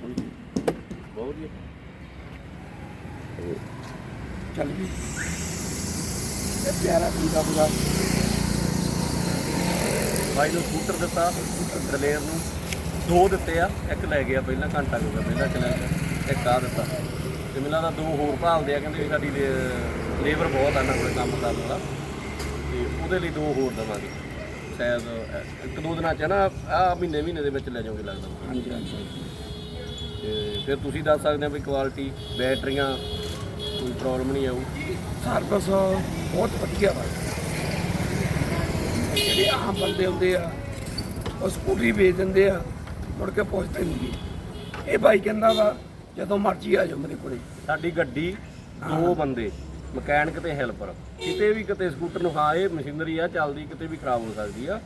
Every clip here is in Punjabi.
ਸੋਹਣੀ ਬਹੁਤ ਵਧੀਆ। ਚੱਲ ਵੀ ਇਹ ਪਿਆਰਾ ਪੂਰਾ ਪੂਰਾ ਬਾਈ ਨੂੰ ਸਕੂਟਰ ਦਿੱਤਾ ਦਲੇਰ ਨੂੰ। ਦੋ ਦਿੱਤੇ ਆ ਇੱਕ ਲੈ ਗਿਆ ਪਹਿਲਾਂ ਘੰਟਾ ਕੁ ਹੋ ਗਿਆ ਪਹਿਲਾਂ ਇੱਕ ਲੈ ਗਿਆ ਇੱਕ ਆ ਦਿੱਤਾ। ਤੇ ਮੈਨੂੰ ਲੱਗਦਾ ਦੋ ਹੋਰ ਭਾਲਦੇ ਆ ਕਹਿੰਦੇ ਵੀ ਸਾਡੀ ਲੇਬਰ ਬਹੁਤ ਆ ਇਹਨਾਂ ਕੋਲੇ ਕੰਮ ਕਰਨ ਵਾਲਾ। ਤੇ ਉਹਦੇ ਲਈ ਦੋ ਹੋਰ ਦੇਵਾਂਗੇ। ਸ਼ਾਇਦ ਇੱਕ ਦੋ ਦਿਨਾਂ ਚ ਨਾ ਆ ਮਹੀਨੇ ਮਹੀਨੇ ਦੇ ਵਿੱਚ ਲੈ ਜਾਓਗੇ ਲੱਗਦਾ। ਹਾਂਜੀ ਹਾਂਜੀ। ਤੇ ਫਿਰ ਤੁਸੀਂ ਦੱਸ ਸਕਦੇ ਆ ਵੀ ਕੁਆਲਿਟੀ ਬੈਟਰੀਆਂ ਕੋਈ ਪ੍ਰੋਬਲਮ ਨਹੀਂ ਆਊ। ਸਰਵਿਸ ਬਹੁਤ ਵਧੀਆ ਵਾ। ਜਿਹੜੇ ਆਮ ਬੰਦੇ ਹੁੰਦੇ ਆ ਉਹ ਸਕੂਟਰੀ ਵੇਚ ਦਿੰਦੇ ਆ ਮੁੜ ਕੇ ਪੁੱਛਦੇ ਨਹੀਂ। ਇਹ ਭਾਈ ਕਹਿੰਦਾ ਵਾ ਜਦੋਂ ਮਰਜ਼ੀ ਆ ਜਾਓ ਮੇਰੇ ਕੋਲੇ। ਸਾਡੀ ਗੱਡੀ ਦੋ ਬੰਦੇ ਮਕੈਨਿਕ ਤੇ ਹੈਲਪਰ। ਕਿਤੇ ਵੀ ਕਿਤੇ ਸਕੂਟਰ ਨੂੰ ਹਾਂ ਇਹ ਮਸ਼ੀਨਰੀ ਆ ਚੱਲਦੀ ਕਿਤੇ ਵੀ ਖਰਾਬ ਹੋ ਸਕਦੀ ਆ।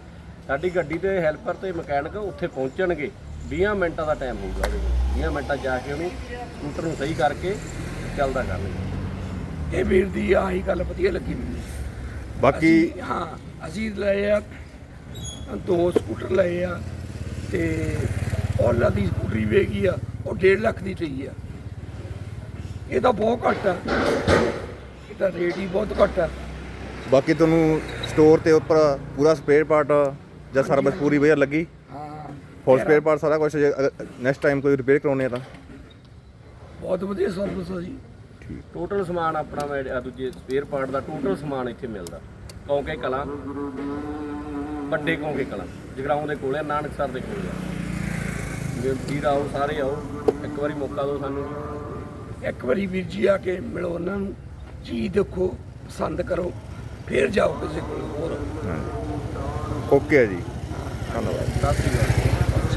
ਸਾਡੀ ਗੱਡੀ ਤੇ ਹੈਲਪਰ ਤੇ ਮਕੈਨਿਕ ਉੱਥੇ ਪਹੁੰਚਣਗੇ। 20 ਮਿੰਟਾਂ ਦਾ ਟਾਈਮ ਹੋਊਗਾ ਉਹਦੇ ਕੋਲ 20 ਮਿੰਟਾਂ 'ਚ ਜਾ ਕੇ ਉਹਨੂੰ ਸਕੂਟਰ ਨੂੰ ਸਹੀ ਕਰਕੇ ਚੱਲਦਾ ਕਰਨਗੇ ਇਹ ਵੀਰ ਦੀ ਆਹੀ ਗੱਲ ਵਧੀਆ ਲੱਗੀ ਮੈਨੂੰ। ਬਾਕੀ ਅਸੀਂ- ਹਾਂ ਅਸੀਂ ਲਏ ਆ ਦੋ ਸਕੂਟਰ ਲਏ ਆ ਤੇ ਉਹਨਾਂ ਦੀ ਸਕੂਟਰੀ ਵੇਗੀ ਆ ਉਹ 1.5 ਲੱਖ ਦੀ ਪਈ ਆ। ਇਹ ਤਾਂ ਬਹੁਤ ਘੱਟ ਆ। ਇਹਦਾ ਰੇਟ ਹੀ ਬਹੁਤ ਘੱਟ ਆ। ਬਾਕੀ ਤੁਹਾਨੂੰ ਸਟੋਰ ਤੇ ਉੱਪਰ ਪੂਰਾ ਸਪੇਅਰ ਪਾਰਟ ਜਾਂ ਸਰਵਿਸ ਪੂਰੀ ਵਧੀਆ ਲੱਗੀ? ਫੁੱਲ ਸਪੇਅਰ ਪਾਰਟ ਸਾਰਾ ਕੁਝ ਨੈਕਸਟ ਟਾਈਮ ਕੋਈ ਰਿਪੇਅਰ ਕਰਾਉਣੇ ਆ ਤਾਂ। ਬਹੁਤ ਵਧੀਆ ਸਰਵਿਸ ਆ ਜੀ। ਟੋਟਲ ਸਮਾਨ ਆਪਣਾ ਮੈਂ ਆਹ ਦੂਜੇ ਸਪੇਅਰ ਪਾਰਟ ਦਾ ਟੋਟਲ ਸਮਾਨ ਇੱਥੇ ਮਿਲਦਾ। ਕੌਂਕੇ ਕਲਾਂ ਵੱਡੇ ਕੌਂਕੇ ਕਲਾਂ। ਜਗਰਾਉਂ ਦੇ ਕੋਲੇ ਆ, ਨਾਨਕਸਰ ਦੇ ਕੋਲੇ। ਆ ਜੇ ਵੀਰ ਆਓ ਸਾਰੇ ਆਓ ਇੱਕ ਵਾਰੀ ਮੌਕਾ ਦਿਓ ਸਾਨੂੰ ਇੱਕ ਵਾਰੀ ਵੀਰ ਜੀ ਆ ਕੇ ਮਿਲੋ ਉਹਨਾਂ ਨੂੰ। ਚੀਜ਼ ਦੇਖੋ ਪਸੰਦ ਕਰੋ ਫਿਰ ਜਾਓ ਕਿਸੇ ਕੋਲ ਹੋਰ। ਓਕੇ ਜੀ। ਧੰਨਵਾਦ। ਸਤਿ ਸ਼੍ਰੀ ਅਕਾਲ।